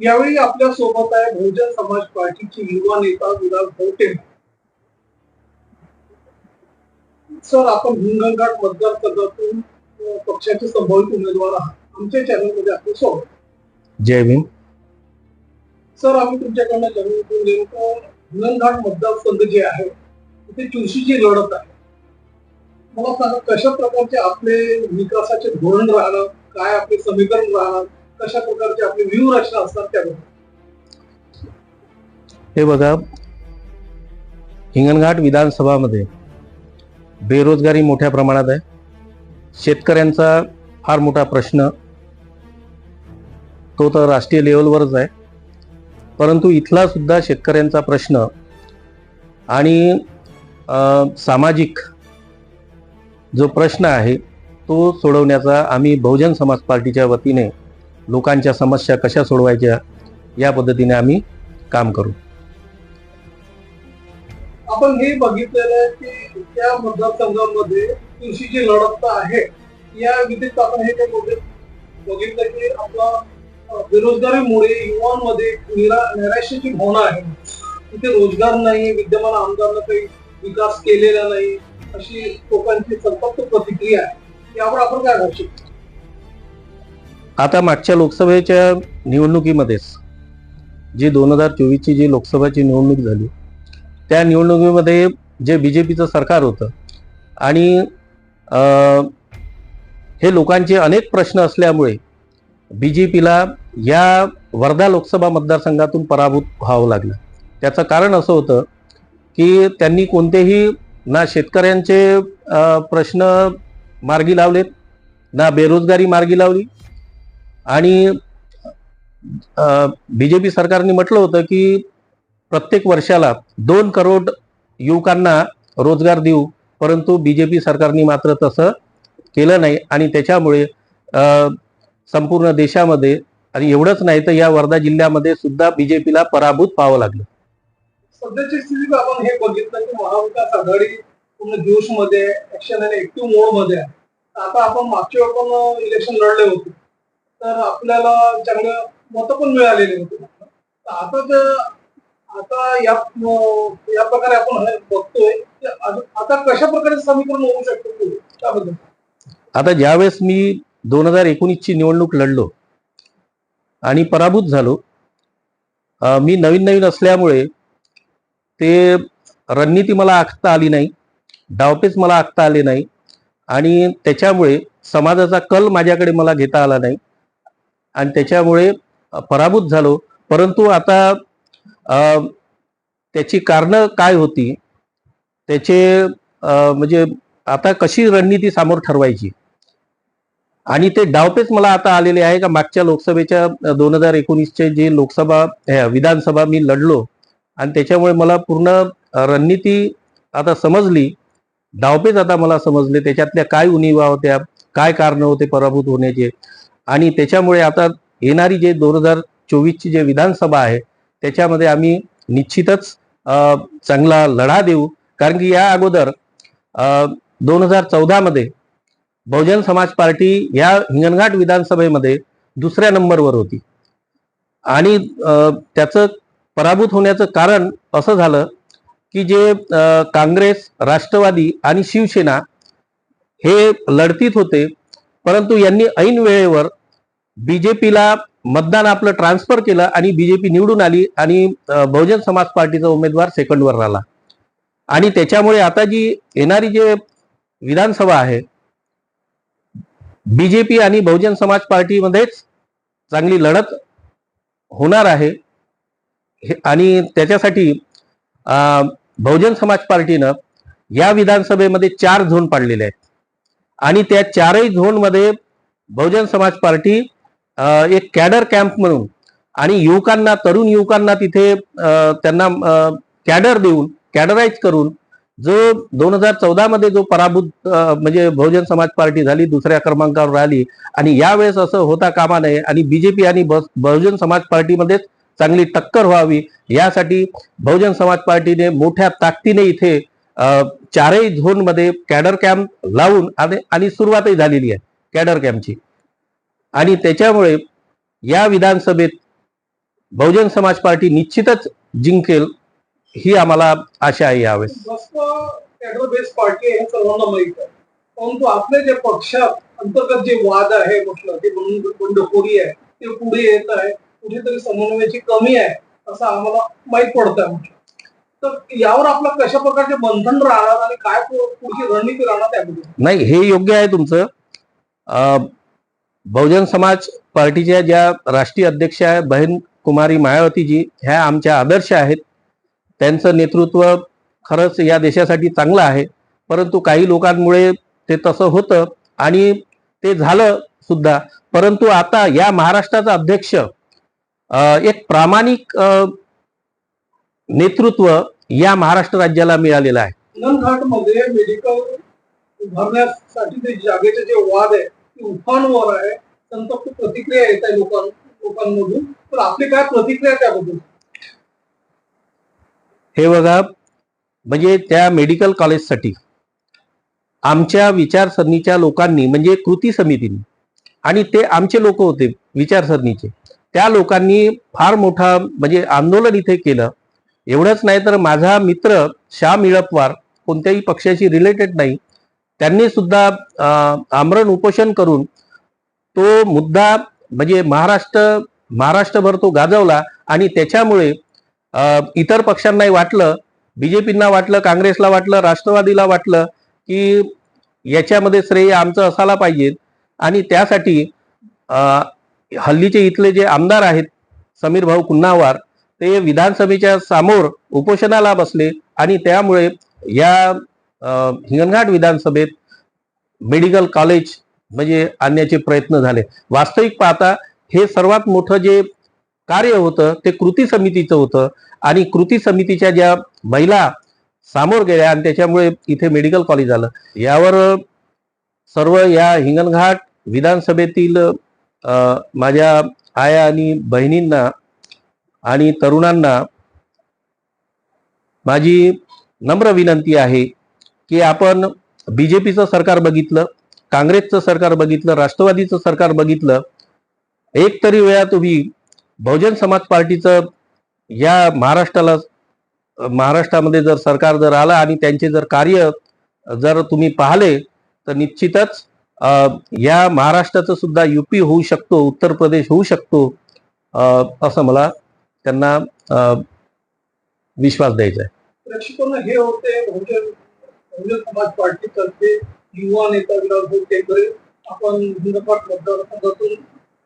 यावेळी आपल्यासोबत आहे बहुजन समाज पार्टीचे युवा नेता विलास भोटे सर आपण हिंगणघाट मतदारसंघातून पक्षाचे संभावित उमेदवार आहात. आमच्या चॅनलमध्ये आपलं स्वागत. जय भीम. सर आम्ही तुमच्याकडनं जाणून घेऊन नेमकं हिंगणघाट मतदारसंघ जे आहे तिथे चुरशीची लढत आहे. मला सांगा कशा प्रकारचे आपले विकासाचे धोरण राहणार? काय आपले समीकरण राहणार? कशा प्रकारचे आपली व्यूहरचना असतात त्याबद्दल हे बघा हिंगणघाट विधानसभामध्ये बेरोजगारी मोठ्या प्रमाणात आहे. शेतकऱ्यांचा फार मोठा प्रश्न तो तर राष्ट्रीय लेवलवरच आहे. परंतु इथला सुद्धा शेतकऱ्यांचा प्रश्न आणि सामाजिक जो प्रश्न आहे तो सोडवण्याचा आम्ही बहुजन समाज पार्टीच्या वतीने लोकांच्या समस्या कशा सोडवायच्या या पद्धतीने आम्ही काम करू. आपण हे बघितलेलं आहे की त्या मतदारसंघामध्ये कृषीची लढत तर आहे. या व्यतिरिक्त आपण हे काही बघितलं की आपला बेरोजगारीमुळे युवांमध्ये निरा- नैराश्याची भावना आहे. तिथे रोजगार नाही विद्यमान आमदारांना काही विकास केलेला नाही अशी लोकांची संतप्त प्रतिक्रिया आहे. यावर आपण काय भाषिक आता मागच्या लोकसभेच्या निवडणुकीमध्येच जी दोन हजार चोवीसची जी लोकसभाची निवडणूक झाली त्या निवडणुकीमध्ये जे बी जे पीचं सरकार होतं आणि हे लोकांचे अनेक प्रश्न असल्यामुळे बी जे पीला या वर्धा लोकसभा मतदारसंघातून पराभूत व्हावं लागलं. त्याचं कारण असं होतं की त्यांनी कोणतेही ना शेतकऱ्यांचे प्रश्न मार्गी लावलेत ना बेरोजगारी मार्गी लावली आणि बीजेपी सरकारने म्हटलं होतं की प्रत्येक वर्षाला दोन करोड युवकांना रोजगार देऊ परंतु बीजेपी सरकारने मात्र तसं केलं नाही. आणि त्याच्यामुळे संपूर्ण देशामध्ये आणि एवढंच नाही तर या वर्धा जिल्ह्यामध्ये सुद्धा बीजेपीला पराभूत पाहावं लागलं. सध्याची स्थितीत आपण हे बघितलं की महाविकास आघाडी पूर्ण जोशमध्ये ऍक्शन आणि ऍक्टिव्ह मोडमध्ये आता आपण मागच्या वेळ पण इलेक्शन लढले होते. तर आपल्याला चांगलं मतं पण मिळालेली होती. आता तर आता या या प्रकारे आपण बघतोय आता कशा प्रकारे समीकरण होऊ शकतो त्याबद्दल. आता ज्यावेळेस मी दोन हजार एकोणीसची निवडणूक लढलो आणि पराभूत झालो मी नवीन नवीन असल्यामुळे ते रणनीती मला आखता आली नाही डावपेच मला आखता आले नाही आणि त्याच्यामुळे समाजाचा कल माझ्याकडे मला घेता आला नाही. आणि त्याच्यामुळे पराभूत झालो. परंतु आता त्याची कारणं काय होती? त्याचे म्हणजे आता कशी रणनीती समोर ठरवायची? आणि ते डावपेच मला आता आलेले आहे का? मागच्या लोकसभेच्या दोन हजार एकोणीसचे जे लोकसभा विधानसभा मी लढलो आणि त्याच्यामुळे मला पूर्ण रणनीती आता समजली. डावपेच आता मला समजले. त्याच्यातल्या काय उणीवा होत्या? काय कारण होते पराभूत होण्याचे? आणि त्याच्यामुळे आता येणारी जे दोन हजार चोवीसची जे विधानसभा आहे त्याच्यामध्ये आम्ही निश्चितच चांगला लढा देऊ. कारण की या अगोदर दोन हजार चौदामध्ये बहुजन समाज पार्टी या हिंगणघाट विधानसभेमध्ये दुसऱ्या नंबरवर होती. आणि त्याचं पराभूत होण्याचं कारण असं झालं की जे काँग्रेस राष्ट्रवादी आणि शिवसेना हे लढतीत होते परंतु यांनी ऐन वेळेवर बीजेपीला मतदान आपलं ट्रान्सफर केलं आणि बीजेपी निवडून आली आणि बहुजन समाज पार्टीचा उमेदवार सेकंडवर राहिला. आणि त्याच्यामुळे आता जी येणारी जे विधानसभा आहे बीजेपी आणि बहुजन समाज पार्टीमध्येच चांगली लढत होणार आहे. हे- आणि त्याच्यासाठी बहुजन समाज पार्टीनं या विधानसभेमध्ये चार झोन पाडलेले आहेत. आणि त्या चारही झोनमध्ये बहुजन समाज पार्टी एक कॅडर कॅम्प म्हणून. आणि युवकांना तरुण युवकांना तिथे त्यांना कॅडर देऊन कॅडराईज करून जो दोन हजार चौदा मध्ये जो पराभूत म्हणजे बहुजन समाज पार्टी झाली दुसऱ्या क्रमांकावर राहिली आणि यावेळेस असं होता कामा नये आणि बीजेपी आणि बहुजन समाज पार्टीमध्येच चांगली टक्कर व्हावी यासाठी बहुजन समाज पार्टीने मोठ्या ताकदीने इथे चारही झोनमध्ये कॅडर कॅम्प लावून आणि सुरुवातही झालेली आहे कॅडर कॅम्पची. आणि त्याच्यामुळे या विधानसभेत बहुजन समाज पार्टी निश्चितच जिंकेल ही आम्हाला आशा आहे यावेळेस. पार्टी आहे सर्वांना माहीत आहे. परंतु आपले जे पक्षात अंतर्गत जे वाद आहे म्हटलं जे बंड- बंडखोरी आहे ते पुढे येत आहे कुठेतरी समन्वयाची कमी आहे असं आम्हाला माहीत पडत तर यावर आपलं कशा प्रकारचे बंधन राहणार आणि काय पुढची रणनीती राहणार त्याबद्दल? नाही हे योग्य आहे तुमचं. अं, बहुजन समाज पार्टीच्या ज्या राष्ट्रीय अध्यक्ष आहे बहीण कुमारी मायावतीजी ह्या आमच्या आदर्श आहेत. त्यांचं नेतृत्व खरंच या देशासाठी चांगलं आहे. परंतु काही लोकांमुळे ते तसं होतं आणि ते झालं सुद्धा. परंतु आता या महाराष्ट्राचा अध्यक्ष एक प्रामाणिक नेतृत्व या महाराष्ट्र राज्याला मिळालेलं आहे. मेडिकल उभारण्यासाठी जे जागेचे जे वाद आहे ते आहे. संतप्त प्रतिक्रिया येत आहे लोकां लोकांमधून. तर आपली काय प्रतिक्रिया त्याबद्दल? हे बघा म्हणजे त्या मेडिकल कॉलेजसाठी आमच्या विचारसरणीच्या लोकांनी म्हणजे कृती समितीने आणि ते आमचे लोक होते विचारसरणीचे त्या लोकांनी फार मोठा म्हणजे आंदोलन इथे केलं. एवढंच नाही तर माझा मित्र श्याम इळपवार कोणत्याही पक्षाशी रिलेटेड नाही त्यांनी सुद्धा आमरण उपोषण करून तो मुद्दा म्हणजे महाराष्ट्र महाराष्ट्रभर तो गाजवला आणि त्याच्यामुळे इतर पक्षांनाही वाटलं बीजेपींना वाटलं काँग्रेसला वाटलं राष्ट्रवादीला वाटलं की याच्यामध्ये श्रेय आमचं असायला पाहिजे. आणि त्यासाठी हल्लीचे इथले जे आमदार आहेत समीर भाऊ कुन्हावार ते विधानसभेच्या समोर उपोषणाला बसले आणि त्यामुळे या हिंगणघाट विधानसभेत मेडिकल कॉलेज म्हणजे आणण्याचे प्रयत्न झाले. वास्तविक पाहता हे सर्वात मोठं जे कार्य होतं ते कृती समितीचं होतं आणि कृती समितीच्या ज्या महिला सामोर गेल्या आणि त्याच्यामुळे इथे मेडिकल कॉलेज आलं. यावर सर्व या हिंगणघाट विधानसभेतील माझ्या आया आणि बहिणींना आणि तरुणांना माझी नम्र विनंती आहे की आपण बीजेपीचं सरकार बघितलं काँग्रेसचं सरकार बघितलं राष्ट्रवादीचं सरकार बघितलं एक तरी वेळा तुम्ही बहुजन समाज पार्टीचं या महाराष्ट्राला महाराष्ट्रामध्ये जर सरकार जर आलं आणि त्यांचे जर कार्य जर तुम्ही पाहिले तर निश्चितच या महाराष्ट्राचं सुद्धा युपी होऊ शकतो उत्तर प्रदेश होऊ शकतो असं मला त्यांना विश्वास द्यायचा आहे. हे होते म्हणजे बहुजन समाज पार्टीतर्फे युवा नेता विराज टेंबरे आपण हिंदपाट मतदारसंघातून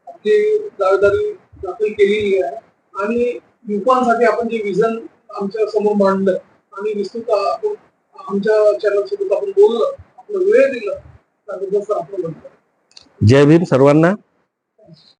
आपली दावेदारी दाखल केलेली आहे. आणि युवकांसाठी आपण जे विजन आमच्यासमोर मांडलं आणि विस्तृत आपण आमच्या चॅनल सोबत आपण बोललं आपलं वेळ दिला त्याबद्दल आपण म्हणतो. जय भीम सर्वांना.